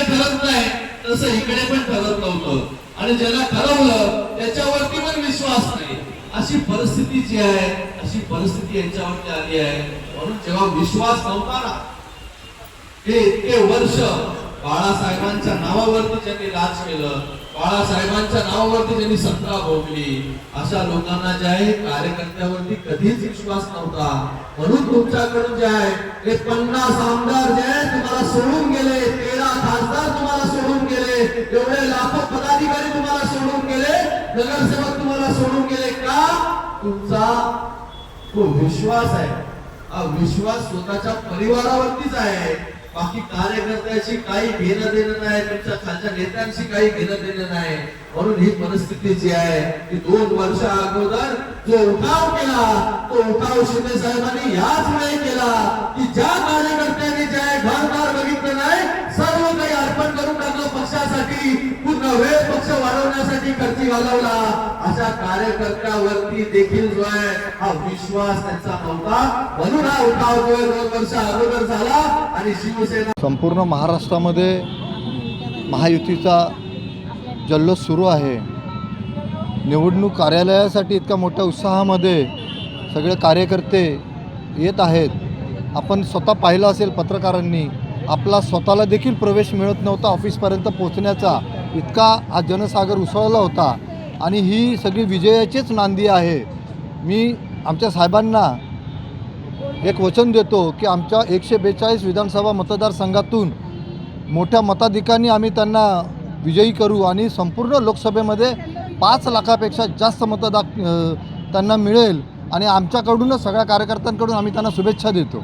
तिकडे ठरत नाही तसं इकडे पण ठरत नव्हतं. आणि ज्याला ठरवलं त्याच्यावरती पण विश्वास नाही. अशी परिस्थिती जी आहे अशी परिस्थिती यांच्यावरती आली आहे. म्हणून जेव्हा विश्वास नव्हता ना हे इतके वर्ष बाळासाहेबांच्या नावावरती ज्यांनी राज केलं बाळासाहेबांच्या नावावरती ज्यांनी सत्ता भोगली अशा लोकांना जे आहे कार्यकर्त्यावरती कधीच विश्वास नव्हता. म्हणून तुमच्याकडून जे आहे हे पन्नास आमदार जे आहे तुम्हाला सोडून एवढे लाखो पदाधिकारी तुम्हाला सोडून गेले नगरसेवक तुम्हाला सोडून गेले का? तुमचा तो विश्वास आहे. हा विश्वास स्वतःच्या परिवारावरतीच आहे. बाकी कार्यकर्त्याशी काही घेणं देणं नाही तुमच्या खालच्या नेत्यांशी काही घेणं देणं नाही. म्हणून ही परिस्थिती जी आहे ती दोन वर्ष अगोदर जो उठाव केला तो उठाव शिंदे साहेबांनी याच वेळी केला की ज्या कार्यकर्त्यांनी जे आहे घरदार पूर्ण वेळ पक्ष वाढवण्यासाठी खर्ची घालवला अशा कार्यकर्त्यावरती देखील जो आहे हा विश्वास त्यांचा नव्हता. म्हणून हा उठाव जो आहे दोन वर्ष अगोदर झाला आणि शिवसेना संपूर्ण महाराष्ट्रामध्ये महायुतीचा जल्लोष सुरू आहे. निवडणूक कार्यालयासाठी इतका मोठ्या उत्साहामध्ये सगळे कार्यकर्ते येत आहेत. आपण स्वतः पाहिलं असेल पत्रकारांनी आपला स्वतःला देखील प्रवेश मिळत नव्हता ऑफिसपर्यंत पोहोचण्याचा. इतका हा जनसागर उसळला होता. आणि ही सगळी विजयाचीच नांदी आहे. मी आमच्या साहेबांना एक वचन देतो की आमच्या एकशे बेचाळीस विधानसभा मतदारसंघातून मोठ्या मताधिकांनी आम्ही त्यांना विजयी करू आणि संपूर्ण लोकसभेमध्ये पाच लाखापेक्षा जास्त मतदा त्यांना मिळेल आणि आमच्याकडूनच सगळ्या कार्यकर्त्यांकडून आम्ही त्यांना शुभेच्छा देतो.